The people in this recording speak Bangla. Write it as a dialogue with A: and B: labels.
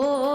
A: ও